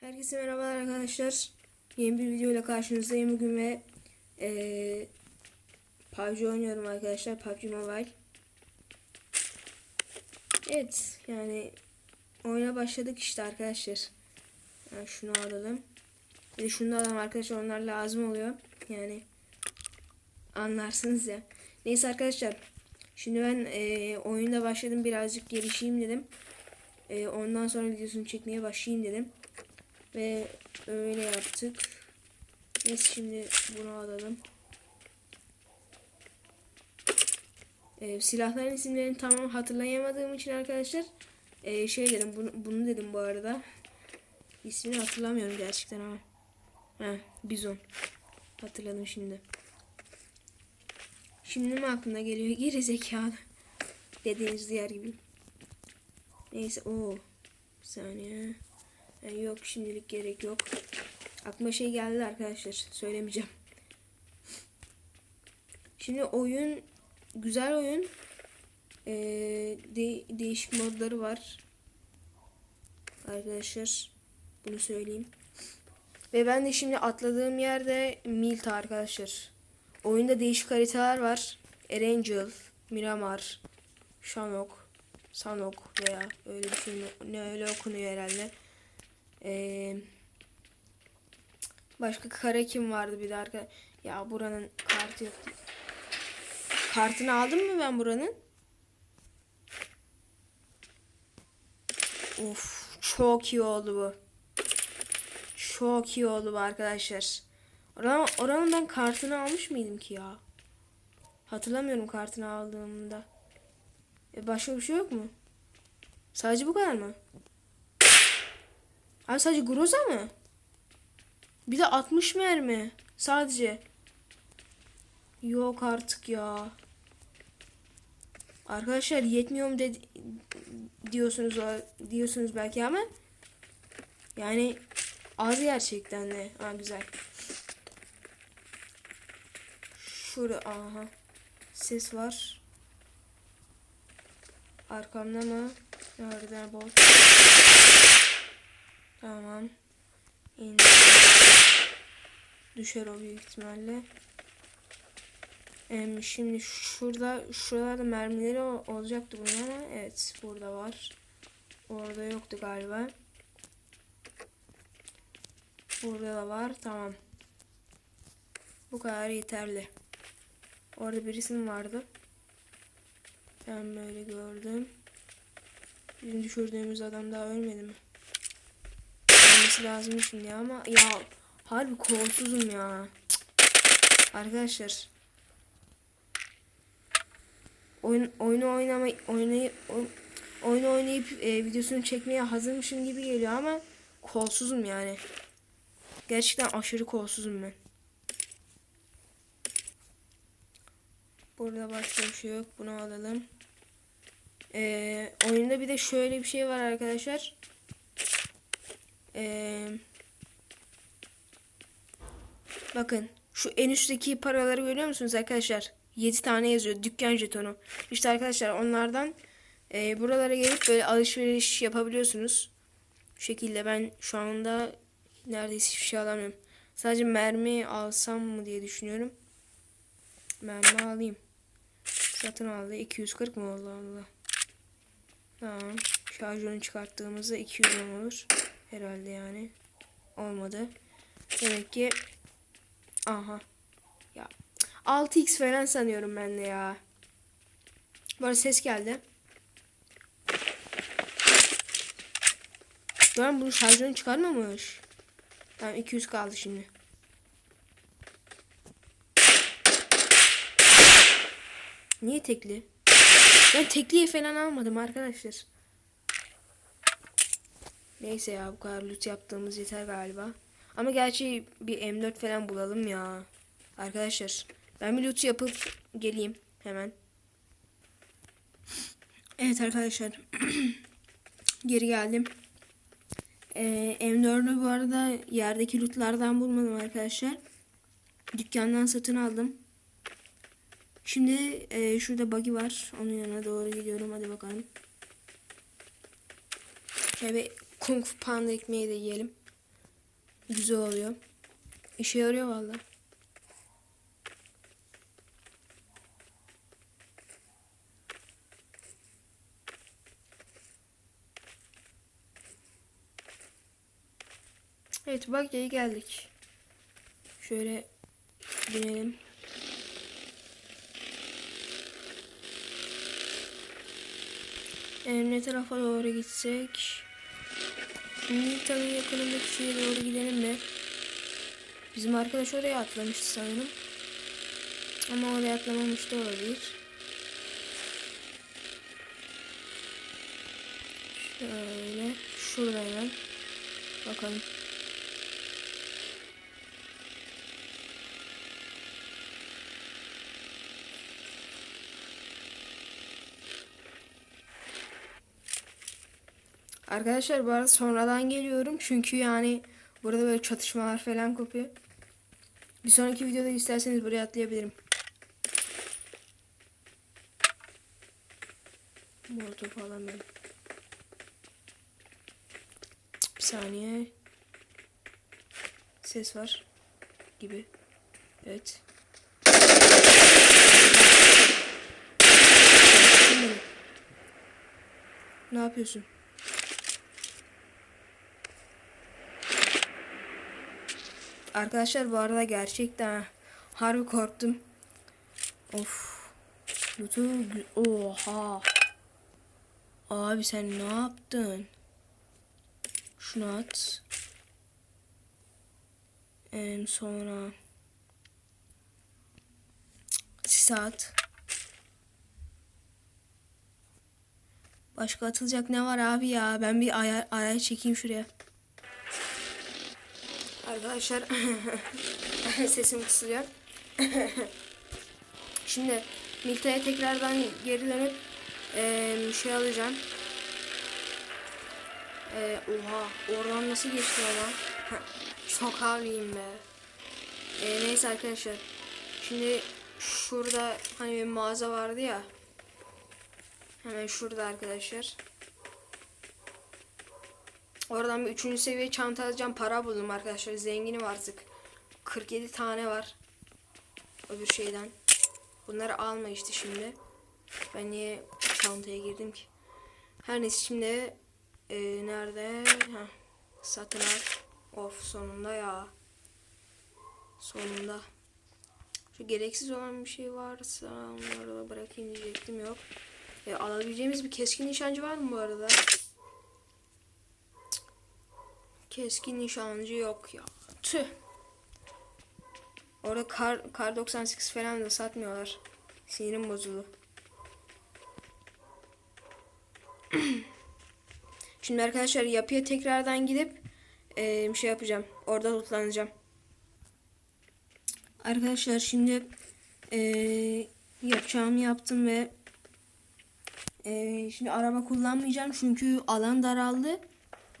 Herkese merhabalar arkadaşlar. Yeni bir video ile karşınızdayım bugün ve eee PUBG oynuyorum arkadaşlar. PUBG Mobile. Evet yani oyuna başladık işte arkadaşlar. Yani şunu alalım. Bir de şunu da alalım arkadaşlar onlar lazım oluyor. Yani anlarsınız ya. Neyse arkadaşlar. Şimdi ben eee oyunda başladım birazcık gelişeyim dedim. Eee, ondan sonra videosunu çekmeye başlayayım dedim. Ve öyle yaptık. Neyse şimdi bunu alalım. Ee, silahların isimlerini tamam hatırlayamadığım için arkadaşlar ee, şey dedim bunu, bunu dedim bu arada. İsmini hatırlamıyorum gerçekten ama. Ha, bizon. Hatırladım şimdi. Şimdi mi aklına geliyor? Geri zekalı. Dediğiniz diğer gibi. Neyse o. Saniye. Yani yok şimdilik gerek yok. Aklıma şey geldi arkadaşlar. Söylemeyeceğim. Şimdi oyun güzel oyun. Ee, de- değişik modları var. Arkadaşlar bunu söyleyeyim. Ve ben de şimdi atladığım yerde Milta arkadaşlar. Oyunda değişik haritalar var. Erangel, Miramar, Shanok, Sanok veya öyle bir şey ne öyle okunuyor herhalde. Ee, başka kara kim vardı bir de. Ya buranın kartı yok. Kartını aldım mı ben buranın? Of çok iyi oldu bu. Çok iyi oldu bu arkadaşlar. Oranın, oranın ben kartını almış mıydım ki ya? Hatırlamıyorum kartını aldığımda. E başka bir şey yok mu? Sadece bu kadar mı? Abi sadece Groza mı? Bir de 60 mermi. Sadece. Yok artık ya. Arkadaşlar yetmiyor mu dedi, diyorsunuz diyorsunuz belki ama yani az gerçekten de. Ha güzel. Şurada aha. Ses var. Arkamda mı? Nerede bot? Tamam. İndi. Düşer o büyük ihtimalle. Em, şimdi şurada şuralarda mermileri olacaktı bunun evet burada var. Orada yoktu galiba. Burada da var. Tamam. Bu kadar yeterli. Orada birisi mi vardı? Ben böyle gördüm. Bizim düşürdüğümüz adam daha ölmedi mi? Ölmesi lazım şimdi ama ya harbi kolsuzum ya. Arkadaşlar oyun oyunu oynama oynayıp oy- oyunu oynayıp e, videosunu çekmeye hazırmışım gibi geliyor ama kolsuzum yani. Gerçekten aşırı kolsuzum ben. Burada başka bir şey yok. Bunu alalım. Ee, oyunda bir de şöyle bir şey var arkadaşlar. Ee, bakın şu en üstteki paraları görüyor musunuz arkadaşlar? 7 tane yazıyor. Dükkan jetonu. İşte arkadaşlar onlardan e, buralara gelip böyle alışveriş yapabiliyorsunuz. Bu şekilde ben şu anda neredeyse hiçbir şey alamıyorum. Sadece mermi alsam mı diye düşünüyorum. Mermi alayım. Satın aldı. 240 mı oldu Allah. Tamam. Şarjörünü çıkarttığımızda 200 gram olur. Herhalde yani. Olmadı. Demek ki aha. Ya 6x falan sanıyorum ben de ya. Bu ses geldi. Ben bunu şarjörünü çıkarmamış. Tamam 200 kaldı şimdi. Niye tekli? Ben tekliye falan almadım arkadaşlar. Neyse ya bu kadar loot yaptığımız yeter galiba. Ama gerçi bir M4 falan bulalım ya. Arkadaşlar ben bir loot yapıp geleyim hemen. Evet arkadaşlar. Geri geldim. Ee, M4'ü bu arada yerdeki lootlardan bulmadım arkadaşlar. Dükkandan satın aldım. Şimdi e, şurada buggy var. Onun yanına doğru gidiyorum. Hadi bakalım. Şöyle Kung Fu Panda ekmeği de yiyelim. Güzel oluyor. İşe yarıyor valla. Evet bak iyi geldik. Şöyle binelim. Ee, ne tarafa doğru gitsek? Tabii yakınındaki şeye doğru gidelim de. Bizim arkadaş oraya atlamıştı sanırım. Ama oraya atlamamış da olabilir. Şöyle şurada hemen. Bakalım. Arkadaşlar bu arada sonradan geliyorum. Çünkü yani burada böyle çatışmalar falan kopuyor. Bir sonraki videoda isterseniz buraya atlayabilirim. Molotof falan benim. Bir saniye. Ses var. Gibi. Evet. Ne yapıyorsun? Arkadaşlar bu arada gerçekten harbi korktum. Of. YouTube oha. Abi sen ne yaptın? Şunu at. Em, sonra sis at. Başka atılacak ne var abi ya? Ben bir ayar, ayar çekeyim şuraya. Arkadaşlar sesim kısılıyor. Şimdi Milta'ya tekrardan geri dönüp eee, şey alacağım. Eee, oha oradan nasıl geçti ama? Çok havliyim be. Eee, neyse arkadaşlar. Şimdi şurada hani bir mağaza vardı ya. Hemen şurada arkadaşlar. Oradan bir üçüncü seviye çanta alacağım. Para buldum arkadaşlar. Zenginim artık. 47 tane var. Öbür şeyden. Bunları alma işte şimdi. Ben niye çantaya girdim ki? Her neyse şimdi e, nerede? Heh, satın al. Of sonunda ya. Sonunda. Şu gereksiz olan bir şey varsa onları da bırakayım diyecektim yok. E, alabileceğimiz bir keskin nişancı var mı bu arada? Keskin nişancı yok ya. Tüh. Orada kar, kar 98 falan da satmıyorlar. Sinirim bozuldu. Şimdi arkadaşlar yapıya tekrardan gidip bir şey yapacağım. Orada lootlanacağım. Arkadaşlar şimdi eee yapacağımı yaptım ve eee, şimdi araba kullanmayacağım çünkü alan daraldı.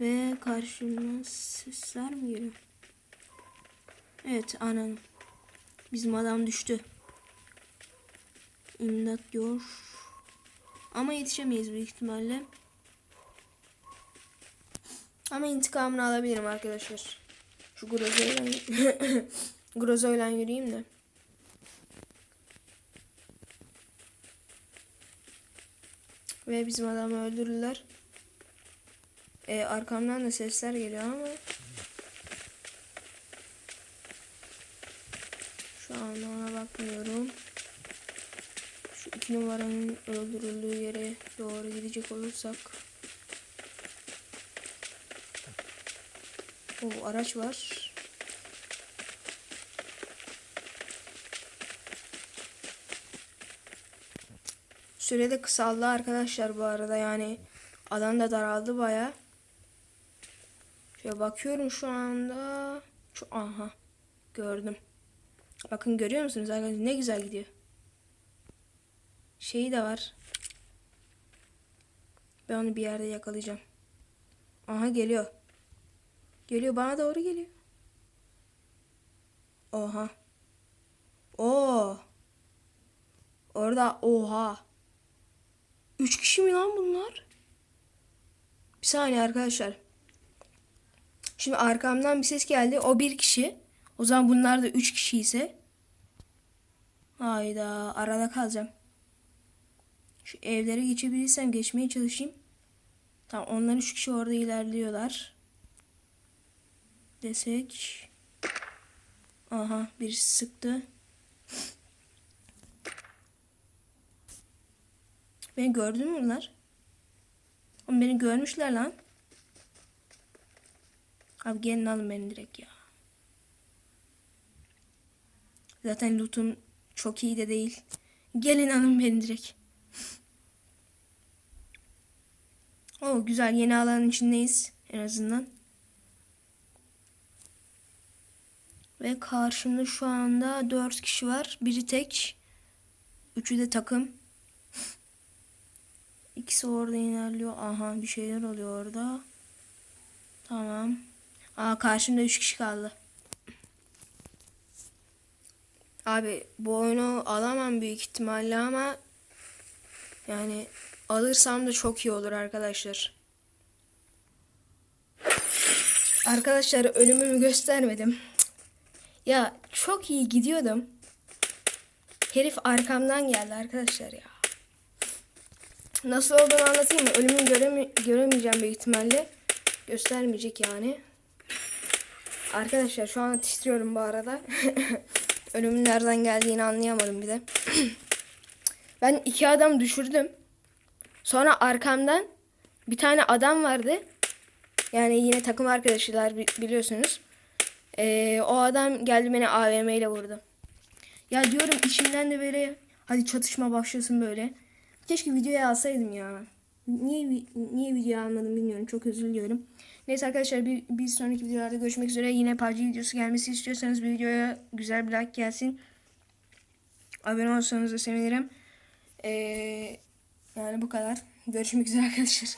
Ve karşıma sesler mi geliyor? Evet anan. Bizim adam düştü. İmdat diyor. Ama yetişemeyiz büyük ihtimalle. Ama intikamını alabilirim arkadaşlar. Şu Grozo'yla Grozo'yla yürüyeyim de. Ve bizim adamı öldürürler. E, arkamdan da sesler geliyor ama şu an ona bakmıyorum. Şu iki numaranın öldürüldüğü yere doğru gidecek olursak. O araç var. Süre de kısaldı arkadaşlar bu arada yani alan da daraldı baya. Şöyle bakıyorum şu anda. Şu aha gördüm. Bakın görüyor musunuz arkadaşlar ne güzel gidiyor. Şeyi de var. Ben onu bir yerde yakalayacağım. Aha geliyor. Geliyor bana doğru geliyor. Oha. Oo. Orada oha. Üç kişi mi lan bunlar? Bir saniye arkadaşlar. Şimdi arkamdan bir ses geldi. O bir kişi. O zaman bunlar da üç kişi ise. Hayda arada kalacağım. Şu evlere geçebilirsem geçmeye çalışayım. Tamam onlar üç kişi orada ilerliyorlar. Desek. Aha birisi sıktı. Beni gördü mü bunlar? Oğlum beni görmüşler lan. Abi gelin alın beni direkt ya. Zaten lootum çok iyi de değil. Gelin alın beni direkt. O güzel yeni alanın içindeyiz en azından. Ve karşımda şu anda 4 kişi var. Biri tek. Üçü de takım. İkisi orada ilerliyor. Aha bir şeyler oluyor orada. Tamam. Aa karşımda 3 kişi kaldı. Abi bu oyunu alamam büyük ihtimalle ama yani alırsam da çok iyi olur arkadaşlar. Arkadaşlar ölümümü göstermedim. Ya çok iyi gidiyordum. Herif arkamdan geldi arkadaşlar ya. Nasıl olduğunu anlatayım mı? Ölümü göreme göremeyeceğim büyük ihtimalle. Göstermeyecek yani. Arkadaşlar şu an titriyorum bu arada. Ölümün nereden geldiğini anlayamadım bir de. ben iki adam düşürdüm. Sonra arkamdan bir tane adam vardı. Yani yine takım arkadaşlar bi- biliyorsunuz. Ee, o adam geldi beni AVM ile vurdu. Ya diyorum içimden de böyle hadi çatışma başlasın böyle. Keşke videoya alsaydım ya. Niye niye video almadım bilmiyorum. Çok özür diliyorum. Neyse arkadaşlar bir, bir sonraki videolarda görüşmek üzere. Yine PUBG videosu gelmesi istiyorsanız videoya güzel bir like gelsin. Abone olsanız da sevinirim. Ee, yani bu kadar. Görüşmek üzere arkadaşlar.